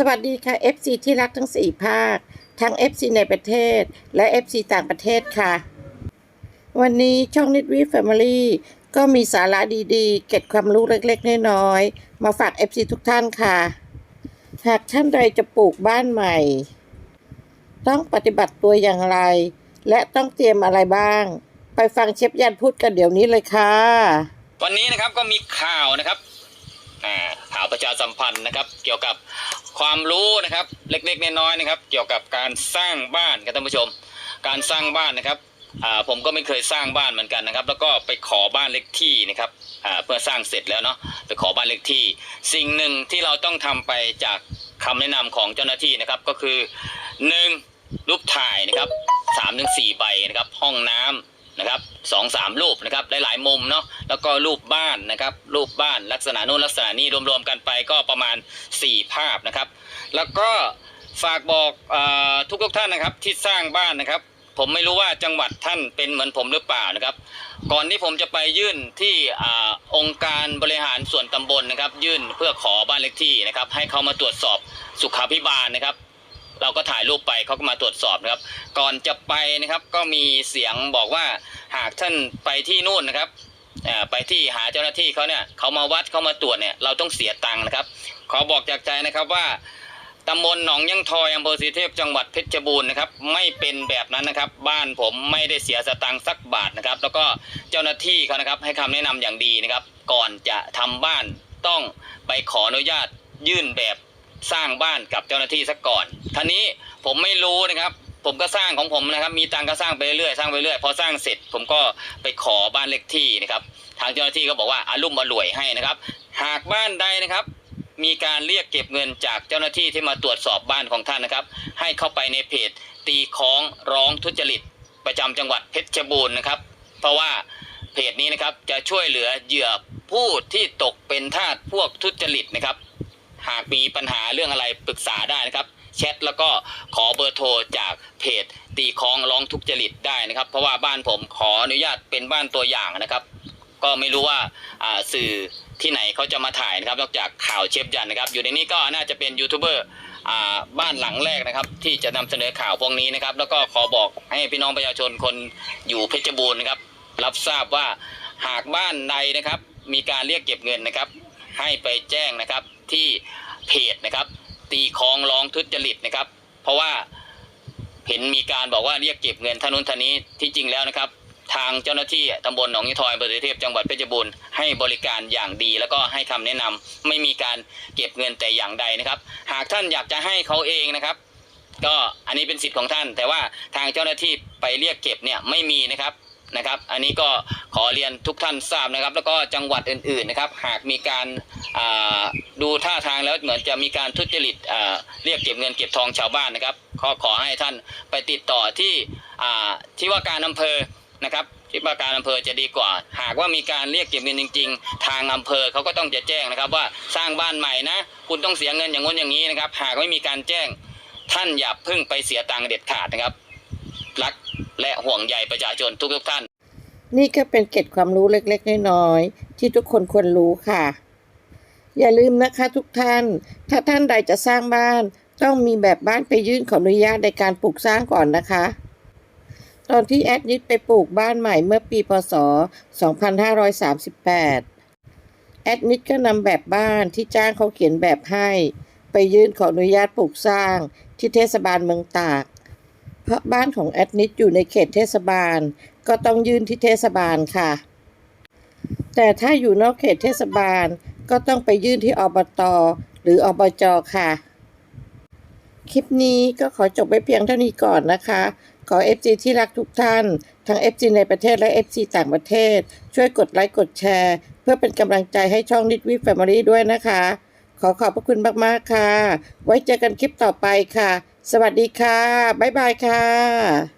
สวัสดีค่ะ FC ที่รักทั้ง 4 ภาค ทั้ง FC ในประเทศ และ FC ต่างประเทศค่ะ วันนี้ช่องนิดวีแฟมิลี่ก็มีสาระดีๆ เก็บความรู้เล็กๆ น้อยๆ มาฝาก FC ทุกท่านค่ะ หากท่านใดจะปลูกบ้านใหม่ ต้องปฏิบัติตัวอย่างไร และต้องเตรียมอะไรบ้าง ไปฟังเชฟยันพูดกันเดี๋ยวนี้เลยค่ะ วันนี้นะครับก็มีข่าวนะครับ อ่าข่าวประชาสัมพันธ์นะครับ เกี่ยวกับความรู้นะครับ เล็กๆน้อยๆนะครับ เกี่ยวกับการสร้างบ้านครับท่านผู้ชม การสร้างบ้านนะครับอ่าผมก็ไม่เคยสร้างบ้านเหมือนกันนะครับ แล้วก็ไปขอบ้านเล็กที่นะครับอ่าเพื่อสร้างเสร็จแล้วเนาะไปขอบ้านเล็กที่ สิ่งหนึ่งที่เราต้องทำไปจากคำแนะนำของเจ้าหน้าที่นะครับก็คือหนึ่งรูปถ่ายนะครับสามถึงสี่ใบนะครับห้องน้ำนะครับสองสามรูปนะครับหลายๆมุมเนาะ แล้วก็รูปบ้านนะครับ รูปบ้านลักษณะนู้นลักษณะนี้รวมๆกันไปก็ประมาณ 4 ภาพนะครับ แล้วก็ฝากบอกอทุกทุกท่านนะครับที่สร้างบ้านนะครับ ผมไม่รู้ว่าจังหวัดท่านเป็นเหมือนผมหรือเปล่านะครับ ก่อนที่ผมจะไปยื่นที่อองค์การบริหารส่วนตำบลนะครับ ยื่นเพื่อขอบ้านเลขที่นะครับ ให้เขามาตรวจสอบสุขาภิบาลนะครับเราก็ถ่ายรูปไปเขาก็มาตรวจสอบนะครับ ก่อนจะไปนะครับก็มีเสียงบอกว่าหากท่านไปที่นู่นนะครับ ไปที่หาเจ้าหน้าที่เขาเนี่ยเขามาวัดเขามาตรวจเนี่ยเราต้องเสียตังค์นะครับ ขอบอกจากใจนะครับว่าตำบลหนองยังทอยอำเภอศรีเทพจังหวัดเพชรบูรณ์นะครับไม่เป็นแบบนั้นนะครับ บ้านผมไม่ได้เสียสตังค์สักบาทนะครับ แล้วก็เจ้าหน้าที่เขานะครับ ให้คำแนะนำอย่างดีนะครับ ก่อนจะทำบ้านต้องไปขออนุญาตยื่นแบบสร้างบ้านกับเจ้าหน้าที่ซะก่อนท่านี้ผมไม่รู้นะครับ ผมก็สร้างของผมนะครับ มีตังก็สร้างไปเรื่อยสร้างไปเรื่อยพอสร้างเสร็จ ผมก็ไปขอบ้านเลขที่นะครับ ทางเจ้าหน้าที่ก็บอกว่าอารุ่มอร่วยให้นะครับ หากบ้านใดนะครับ มีการเรียกเก็บเงินจากเจ้าหน้าที่ที่มาตรวจสอบบ้านของท่านนะครับ ให้เข้าไปในเพจตีค้องร้องทุจริต ประจำจังหวัดเพชรบูรณ์นะครับ เพราะว่าเพจนี้นะครับจะช่วยเหลือเหยื่อผู้ที่ตกเป็นทาสพวกทุจริตนะครับ หากมีปัญหาเรื่องอะไรปรึกษาได้นะครับ แชทแล้วก็ขอเบอร์โทรจากเพจตีคองร้องทุกจริตได้นะครับ เพราะว่าบ้านผมขออนุญาตเป็นบ้านตัวอย่างนะครับ ก็ไม่รู้ว่าสื่อที่ไหนเขาจะมาถ่ายนะครับนอกจากข่าวเชฟยันนะครับ อยู่ในนี้ก็น่าจะเป็นยูทูบเบอร์บ้านหลังแรกนะครับ ที่จะนำเสนอข่าวพวกนี้นะครับ แล้วก็ขอบอกให้พี่น้องประชาชนคนอยู่เพชรบูรณ์นะครับ รับทราบว่าหากบ้านใดนะครับ มีการเรียกเก็บเงินนะครับ ให้ไปแจ้งนะครับที่เพจนะครับ ตีคองร้องทุจริตนะครับ เพราะว่าเห็นมีการบอกว่าเรียกเก็บเงินท่านุนท่านี้ที่จริงแล้วนะครับ ทางเจ้าหน้าที่ตำบลหนองยี่ทอยอำเภอเทพจังหวัดเพชรบูรณ์ให้บริการอย่างดีแล้วก็ให้คำแนะนำไม่มีการเก็บเงินแต่อย่างใดนะครับ หากท่านอยากจะให้เขาเองนะครับ ก็อันนี้เป็นสิทธิ์ของท่าน แต่ว่าทางเจ้าหน้าที่ไปเรียกเก็บเนี่ยไม่มีนะครับ นะครับ อันนี้ก็ขอเรียนทุกท่านทราบนะครับ แล้วก็จังหวัดอื่นๆนะครับ หากมีการาดูท่าทางแล้วเหมือนจะมีการทุจริตเรียกเก็บเงินเก็บทองชาวบ้านนะครับขอขอให้ท่านไปติดต่อที่ที่ว่าการอำเภอนะครับที่ว่าการอำเภอจะดีกว่า หากว่ามีการเรียกเก็บเงินจริง ๆ ทางอำเภอเขาก็ต้องจะแจ้งนะครับว่าสร้างบ้านใหม่นะ คุณต้องเสียเงินอย่างง้นอย่างนี้นะครับ หากไม่มีการแจ้งท่านอย่าเพิ่งไปเสียตังค์เด็ดขาดนะครับรัก และห่วงใยประชาชนทุกๆท่าน นี่ก็เป็นเกร็ดความรู้เล็กๆ น้อยๆ ที่ทุกคนควรรู้ค่ะ อย่าลืมนะคะทุกท่าน ถ้าท่านใดจะสร้างบ้าน ต้องมีแบบบ้านไปยื่นขออนุญาตในการปลูกสร้างก่อนนะคะ ตอนที่แอดนิดไปปลูกบ้านใหม่เมื่อปีพศ 2538 แอดนิดก็นำแบบบ้านที่จ้างเขาเขียนแบบให้ ไปยื่นขออนุญาตปลูกสร้างที่เทศบาลเมืองตาก เพราะบ้านของแอดนิดอยู่ในเขตเทศบาล ก็ต้องยื่นที่เทศบาลค่ะ แต่ถ้าอยู่นอกเขตเทศบาลก็ต้องไปยื่นที่อบตหรืออบจค่ะ คลิปนี้ก็ขอจบไว้เพียงเท่านี้ก่อนนะคะ ขอ FC ที่รักทุกท่าน ทั้ง FC ในประเทศและ FC ต่างประเทศ ช่วยกดไลค์กดแชร์ เพื่อเป็นกำลังใจให้ช่องนิดวิแฟมิลี่ด้วยนะคะ ขอขอบพระคุณมากๆค่ะ ไว้เจอกันคลิปต่อไปค่ะ สวัสดีค่ะ บ๊ายบายค่ะ